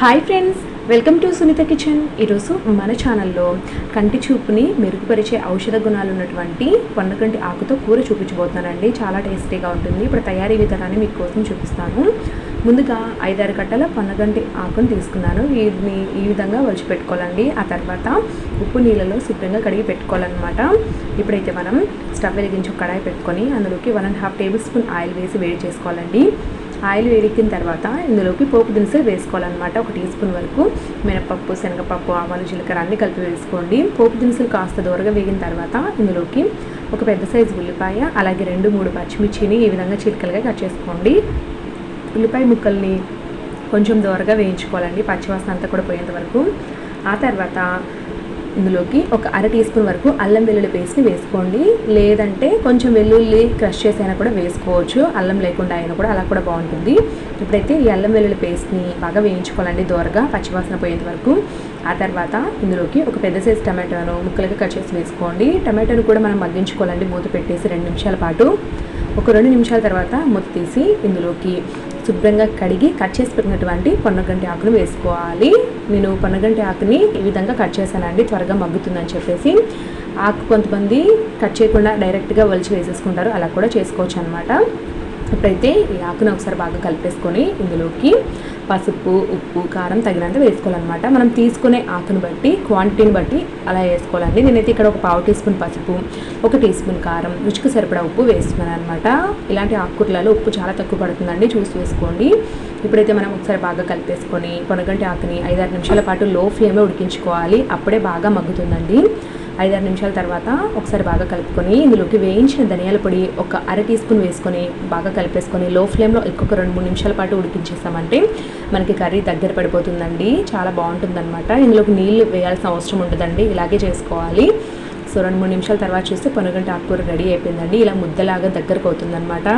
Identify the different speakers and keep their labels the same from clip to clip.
Speaker 1: Hi friends welcome to Sunitha kitchen ఈరోజు మన ఛానల్లో కంటి చూపుని మెరుగుపరిచే ఔషధ గుణాలు ఉన్నటువంటి పొన్నకంటి ఆకుతో కూర చూపించబోతున్నానండి. చాలా టేస్టీగా ఉంటుంది. ఇప్పుడు తయారీ విధానాన్ని మీకోసం చూపిస్తాను. ముందుగా ఐదారు కట్టల పొన్నగంటి ఆకును తీసుకున్నాను. వీటిని ఈ విధంగా వలిచిపెట్టుకోవాలండి. ఆ తర్వాత ఉప్పు నీళ్ళలో శుభ్రంగా కడిగి పెట్టుకోవాలన్నమాట. ఇప్పుడైతే మనం స్టవ్ వెలిగించి ఒక కడాయి పెట్టుకొని అందులోకి one and half tablespoon oil వేసి వేడి చేసుకోవాలండి. ఆయిల్ వేడెక్కిన తర్వాత ఇందులోకి పోపు దినుసులు వేసుకోవాలన్నమాట. ఒక టీ స్పూన్ వరకు మినపప్పు శనగపప్పు ఆవాలు జీలకర్ర అన్ని కలిపి వేసుకోండి. పోపు దినుసులు కాస్త దూరగా వేగిన తర్వాత ఇందులోకి ఒక పెద్ద సైజు ఉల్లిపాయ అలాగే రెండు మూడు పచ్చిమిర్చిని ఈ విధంగా చిలుకలుగా కట్ చేసుకోండి. ఉల్లిపాయ ముక్కల్ని కొంచెం దూరగా వేయించుకోవాలండి. పచ్చివాసన అంతా కూడా పోయేంత వరకు. ఆ తర్వాత ఇందులోకి ఒక అర టీ స్పూన్ వరకు అల్లం వెల్లుల్లి పేస్ట్ని వేసుకోండి. లేదంటే కొంచెం వెల్లుల్లి క్రష్ చేసి అయినా కూడా వేసుకోవచ్చు. అల్లం లేకుండా అయినా కూడా అలా కూడా బాగుంటుంది. ఇప్పుడైతే ఈ అల్లం వెల్లుల్లి పేస్ట్ని బాగా వేయించుకోవాలండి దూరగా పచ్చివాసన పోయేంత వరకు. ఆ తర్వాత ఇందులోకి ఒక పెద్ద సైజు టమాటోను ముక్కలుగా కట్ చేసి వేసుకోండి. టమాటోను కూడా మనం మగ్గించుకోవాలండి మూత పెట్టేసి రెండు నిమిషాల పాటు. ఒక రెండు నిమిషాల తర్వాత మూత తీసి ఇందులోకి శుభ్రంగా కడిగి కట్ చేసి పెట్టినటువంటి పొన్నగంటి ఆకును వేసుకోవాలి. నేను పనగంటి ఆకుని ఈ విధంగా కట్ చేశానండి త్వరగా మగ్గుతుందని చెప్పేసి. ఆకు కొంతమంది కట్ చేయకుండా డైరెక్ట్గా వలిచి వేసేసుకుంటారు అలా కూడా చేసుకోవచ్చు అనమాట ఇప్పుడైతే ఈ ఆకును ఒకసారి బాగా కలిపేసుకొని ఇందులోకి పసుపు ఉప్పు కారం తగినంత వేసుకోవాలన్నమాట. మనం తీసుకునే ఆకును బట్టి క్వాంటిటీని బట్టి అలా వేసుకోవాలండి. నేనైతే ఇక్కడ ఒక పావు టీ స్పూన్ పసుపు ఒక టీ స్పూన్ కారం రుచికి సరిపడా ఉప్పు వేస్తున్నాను అనమాట ఇలాంటి ఆకుకూరలలో ఉప్పు చాలా తక్కువ పడుతుందండి. చూసి వేసుకోండి. ఇప్పుడైతే మనం ఒకసారి బాగా కలిపేసుకొని పొనగంటి ఆకుని ఐదారు నిమిషాల పాటు లో ఫ్లేమ్లో ఉడికించుకోవాలి. అప్పుడే బాగా మగ్గుతుందండి. ఐదారు నిమిషాల తర్వాత ఒకసారి బాగా కలుపుకొని ఇందులోకి వేయించిన ధనియాల పొడి ఒక అర టీ స్పూన్ వేసుకొని బాగా కలిపేసుకొని లో ఫ్లేమ్లో ఇంకొక రెండు మూడు నిమిషాల పాటు ఉడికించేస్తామంటే మనకి కర్రీ దగ్గర పడిపోతుందండి. చాలా బాగుంటుందన్నమాట. ఇందులోకి నీళ్ళు వేయాల్సిన అవసరం ఉంటుందండి ఇలాగే చేసుకోవాలి. సో రెండు మూడు నిమిషాల తర్వాత చూస్తే పొనగంట ఆకుకూర రెడీ అయిపోయిందండి. ఇలా ముద్దలాగా దగ్గరకు అవుతుందనమాట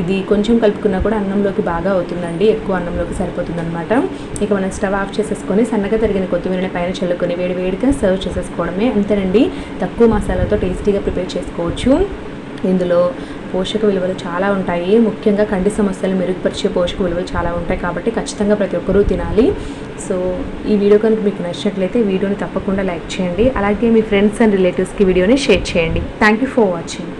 Speaker 1: ఇది కొంచెం కలుపుకున్నా కూడా అన్నంలోకి బాగా అవుతుందండి. ఎక్కువ అన్నంలోకి సరిపోతుందనమాట ఇక మనం స్టవ్ ఆఫ్ చేసేసుకొని సన్నగా తరిగిన కొత్తిమీరని పైన చల్లుకొని వేడి వేడిగా సర్వ్ చేసేసుకోవడమే అంతేనండి. తక్కువ మసాలాతో టేస్టీగా ప్రిపేర్ చేసుకోవచ్చు. ఇందులో పోషక విలువలు చాలా ఉంటాయి. ముఖ్యంగా కంటి సమస్యలు మెరుగుపరిచే పోషక విలువలు చాలా ఉంటాయి కాబట్టి ఖచ్చితంగా ప్రతి ఒక్కరూ తినాలి. సో ఈ వీడియో కనుక మీకు నచ్చినట్లయితే వీడియోని తప్పకుండా లైక్ చేయండి. అలాగే మీ ఫ్రెండ్స్ అండ్ రిలేటివ్స్కి వీడియోని షేర్ చేయండి. Thank you for watching.